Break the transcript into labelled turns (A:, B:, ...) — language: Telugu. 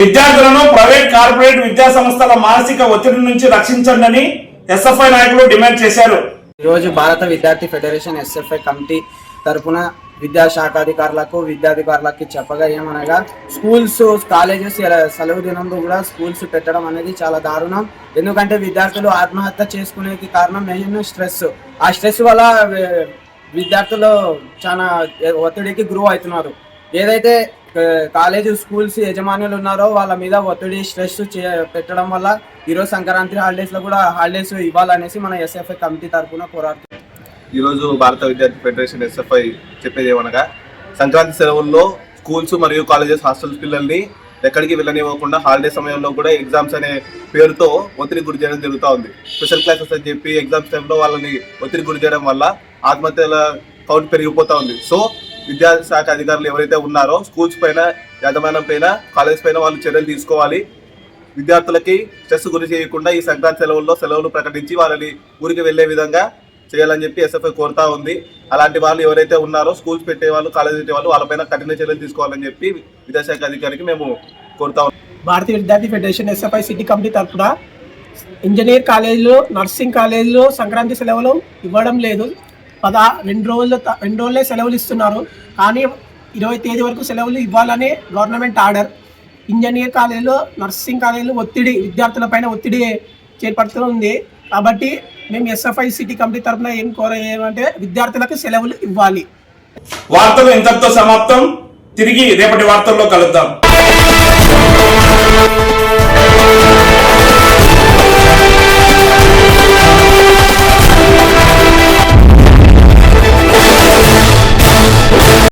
A: విద్యార్థులను ప్రైవేట్ కార్పొరేట్ విద్యా సంస్థల మానసిక ఒత్తిడి నుంచి రక్షించండి ఎస్ఎఫ్ఐ నాయకులు డిమాండ్ చేశారు.
B: ఈరోజు భారత విద్యార్థి ఫెడరేషన్ ఎస్ఎఫ్ఐ కమిటీ తరపున విద్యాశాఖాధికారులకు విద్యాధికారులకి చెప్పగా ఏమనగా స్కూల్స్ కాలేజెస్ సెలవు దినంలో కూడా స్కూల్స్ పెట్టడం అనేది చాలా దారుణం. ఎందుకంటే విద్యార్థులు ఆత్మహత్య చేసుకునేకి కారణం మెయిన్ స్ట్రెస్. ఆ స్ట్రెస్ వల్ల విద్యార్థులు చాలా ఒత్తిడికి గురువు అవుతున్నారు ఏదైతే కాలేజీ స్కూల్స్ యజమానులు ఉన్నారో వాళ్ళ మీద ఒత్తిడి స్ట్రెస్ పెట్టడం వల్ల ఈరోజు సంక్రాంతి హాలిడేస్లో కూడా హాలిడేస్ ఇవ్వాలనేసి మన ఎస్ఎఫ్ఐ కమిటీ తరఫున పోరాడుతున్నాం
C: ఈరోజు భారత విద్యార్థి ఫెడరేషన్ ఎస్ఎఫ్ఐ చెప్పేది ఏమనగా సంక్రాంతి సెలవుల్లో స్కూల్స్ మరియు కాలేజెస్ హాస్టల్స్ పిల్లల్ని ఎక్కడికి వెళ్ళనివ్వకుండా హాలిడే సమయంలో కూడా ఎగ్జామ్స్ అనే పేరుతో ఒత్తిడి గురి చేయడం జరుగుతూ ఉంది. స్పెషల్ క్లాసెస్ అని చెప్పి ఎగ్జామ్స్ టైంలో వాళ్ళని ఒత్తిడి గురి చేయడం వల్ల ఆత్మహత్యల కౌంట్ పెరిగిపోతూ ఉంది. సో విద్యాశాఖ అధికారులు ఎవరైతే ఉన్నారో స్కూల్స్ పైన యాజమాన్యం పైన కాలేజ్ పైన వాళ్ళు చర్యలు తీసుకోవాలి. విద్యార్థులకి స్ట్రెస్ గురి చేయకుండా ఈ సంక్రాంతి సెలవుల్లో సెలవులు ప్రకటించి వాళ్ళని ఊరికి వెళ్ళే విధంగా చేయాలని చెప్పి ఎస్ఎఫ్ఐ కోరుతా ఉంది. అలాంటి వాళ్ళు ఎవరైతే ఉన్నారో స్కూల్స్ పెట్టే వాళ్ళు కాలేజ్ పెట్టేవాళ్ళు వాళ్ళపైన కఠిన చర్యలు తీసుకోవాలని చెప్పి విద్యాశాఖ అధికారికి మేము కోరుతా ఉన్నాం.
D: భారతీయ విద్యార్థి ఫెడరేషన్ ఎస్ఎఫ్ఐ సిటీ కమిటీ తరఫున ఇంజనీర్ కాలేజీలో నర్సింగ్ కాలేజీలో సంక్రాంతి సెలవులు ఇవ్వడం లేదు. పదా రెండు రోజులు త- రెండు రోజులే సెలవులు ఇస్తున్నారు. కానీ ఇరవై తేదీ వరకు సెలవులు ఇవ్వాలని గవర్నమెంట్ ఆర్డర్. ఇంజనీర్ కాలేజీలో నర్సింగ్ కాలేజీలో ఒత్తిడి విద్యార్థులపైన ఒత్తిడి చేపడుతుంది కాబట్టి మేము ఎస్ఎఫ్ఐ సిటీ కమిటీ తరఫున ఏం కోర ఏమంటే విద్యార్థులకు సెలవులు ఇవ్వాలి.
A: వార్తలు ఇంతటితో సమాప్తం. తిరిగి రేపటి వార్తల్లో కలుద్దాం.